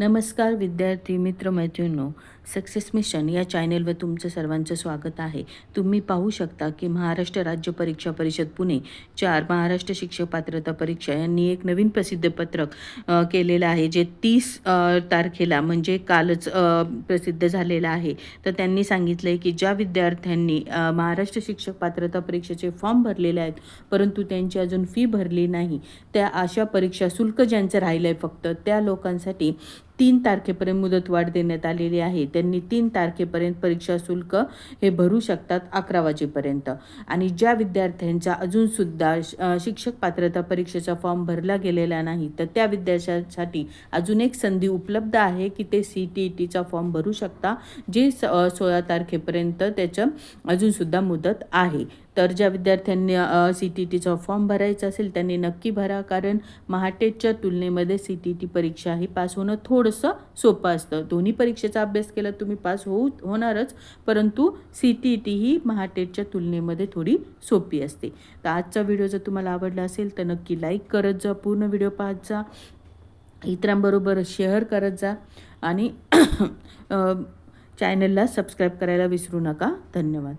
नमस्कार विद्यार्थी मित्र मैत्रिणींनो सक्सेस मिशन या चॅनेलवर तुमचं सर्वांचं स्वागत आहे. तुम्ही पाहू शकता की महाराष्ट्र राज्य परीक्षा परिषद पुणे चार महाराष्ट्र शिक्षक पात्रता परीक्षा यांनी एक नवीन प्रसिद्ध पत्रक केलेलं आहे जे तीस तारखेला म्हणजे कालच प्रसिद्ध झालेलं आहे. तर त्यांनी सांगितलं आहे की ज्या विद्यार्थ्यांनी महाराष्ट्र शिक्षक पात्रता परीक्षेचे फॉर्म भरलेले आहेत परंतु त्यांची अजून फी भरली नाही त्या अशा परीक्षा शुल्क ज्यांचं राहिलं आहे फक्त त्या लोकांसाठी तीन तारखेपर्यंत मुदतवाढ देण्यात आलेली आहे. त्यांनी तीन तारखेपर्यंत परीक्षा शुल्क हे भरू शकतात अकरा वाजेपर्यंत. आणि ज्या विद्यार्थ्यांचा अजूनसुद्धा शिक्षक पात्रता परीक्षेचा फॉर्म भरला गेलेला नाही तर त्या विद्यार्थ्यांसाठी अजून एक संधी उपलब्ध आहे की ते सी टी ई टीचा फॉर्म भरू शकता जे स सोळा तारखेपर्यंत त्याचं अजूनसुद्धा मुदत आहे. तर ज्या विद्यार्थ्यांनी सी टी टीचा फॉर्म भरायचा असेल त्यांनी नक्की भरा. कारण महाटेटच्या तुलनेमध्ये सी टी टी परीक्षा ही पास होणं थोडंसं सोपं असतं. दोन्ही परीक्षेचा अभ्यास केला तुम्ही पास होऊ होणारच. परंतु सी टी टी ही महाटेटच्या तुलनेमध्ये थोडी सोपी असते. तर आजचा व्हिडिओ जर तुम्हाला आवडला असेल तर नक्की लाईक करत जा. पूर्ण व्हिडिओ पाहत जा. इतरांबरोबर शेअर करत जा. आणि चॅनलला सबस्क्राईब करायला विसरू नका. धन्यवाद.